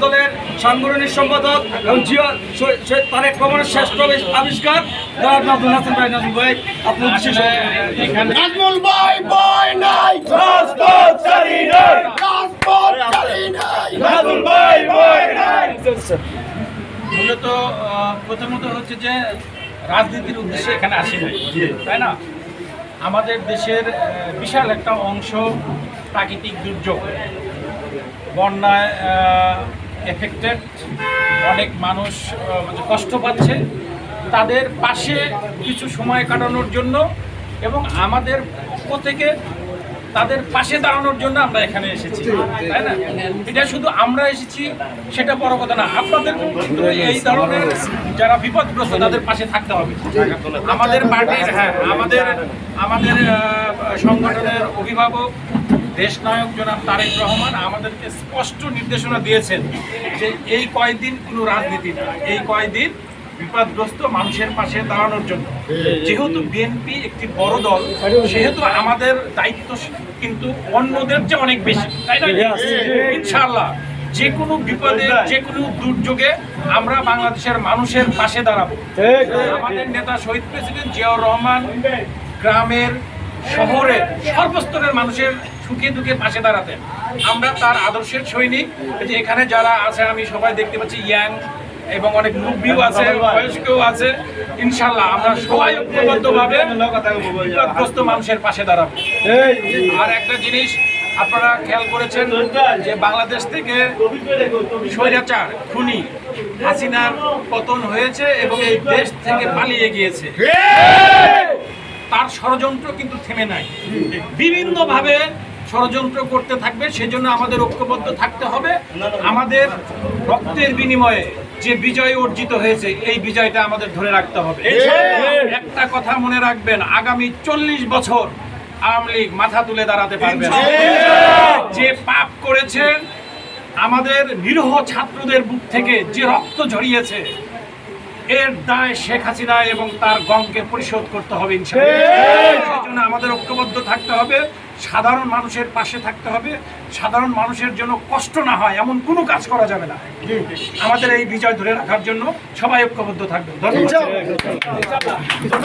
দলের সাংগঠনিক সম্পাদক এবং জিয়া শহীদ- তারেক রহমানের শ্রেষ্ঠ আবিষ্কার। জনাব নাজমুল হাসান ভাই নাজমুল ভাই আপনি বিশেষ নাজমুল ভাই বই নাই। রাজপথ চালি নাই রাজপথ চালি নাই। নাজমুল ভাই বই নাই। মূলত প্রথমত হচ্ছে যে রাজনীতির উদ্দেশ্যে এখানে আসি নাই। তাই না? আমাদের দেশের বিশাল একটা অংশ প্রাকৃতিক দুর্যোগ। বন্যায় এফেক্টেড অনেক মানুষ মানে কষ্ট পাচ্ছে। তাদের পাশে কিছু সময় কাটানোর জন্য এবং আমাদের পক্ষ থেকে তাদের পাশে দাঁড়ানোর জন্য আমরা এখানে এসেছি। তাই না? এটা শুধু আমরা এসেছি সেটা বড় কথা না। আপনাদের কিন্তু এই ধরনের যারা বিপদগ্রস্ত তাদের পাশে থাকতে হবে। আমাদের পার্টির হ্যাঁ আমাদের আমাদের সংগঠনের অভিভাবক দেশ নায়ক জনাব তারেক রহমান আমাদেরকে স্পষ্ট নির্দেশনা দিয়েছেন যে এই কয়দিন কোনো রাজনীতি না, এই কয়দিন বিপদগ্রস্ত মানুষের পাশে দাঁড়ানোর জন্য। যেহেতু বিএনপি একটি বড় দল, সেহেতু আমাদের দায়িত্ব কিন্তু অন্যদের চেয়ে অনেক বেশি ইনশাআল্লাহ, যে কোনো বিপদে, যে কোনো দুর্যোগে আমরা বাংলাদেশের মানুষের পাশে দাঁড়াবো। আমাদের নেতা শহীদ প্রেসিডেন্ট জিয়াউর রহমান গ্রামের শহরে সর্বস্তরের মানুষের সুখে দুঃখে পাশে দাঁড়াতেন। আমরা তার আদর্শের সৈনিক। যে এখানে যারা আছে, আমি সবাই দেখতে পাচ্ছি ইয়াং এবং অনেক মুরব্বীও আছে, বয়স্কও আছে। ইনশাল্লাহ আমরা সবাই ঐক্যবদ্ধভাবে বিপদগ্রস্ত মানুষের পাশে দাঁড়াবো। আর একটা জিনিস আপনারা খেয়াল করেছেন যে বাংলাদেশ থেকে স্বৈরাচার, খুনি হাসিনার পতন হয়েছে এবং এই দেশ থেকে পালিয়ে গিয়েছে। ষড়যন্ত্র কিন্তু থেমে নাই। বিভিন্নভাবে ষড়যন্ত্র করতে থাকবে সেজন্য আমাদের ঐক্যবদ্ধ থাকতে হবে। আমাদের রক্তের বিনিময়ে যে বিজয় অর্জিত হয়েছে এই বিজয়টা আমাদের ধরে রাখতে হবে। একটা কথা মনে রাখবেন আগামী চল্লিশ বছর আওয়ামী লীগ মাথা তুলে দাঁড়াতে পারবে যে পাপ করেছেন আমাদের নিরহ ছাত্রদের বুক থেকে যে রক্ত ঝরিয়েছে এর দায় শেখ হাসিনা এবং তার গমকে পরিশোধ করতে হবে ইনশাআল্লাহ। আমাদের ঐক্যবদ্ধ থাকতে হবে সাধারণ মানুষের পাশে থাকতে হবে সাধারণ মানুষের জন্য কষ্ট না হয় এমন কোনো কাজ করা যাবে না। আমাদের এই বিজয় ধরে রাখার জন্য সবাই ঐক্যবদ্ধ থাকবে। ধন্যবাদ।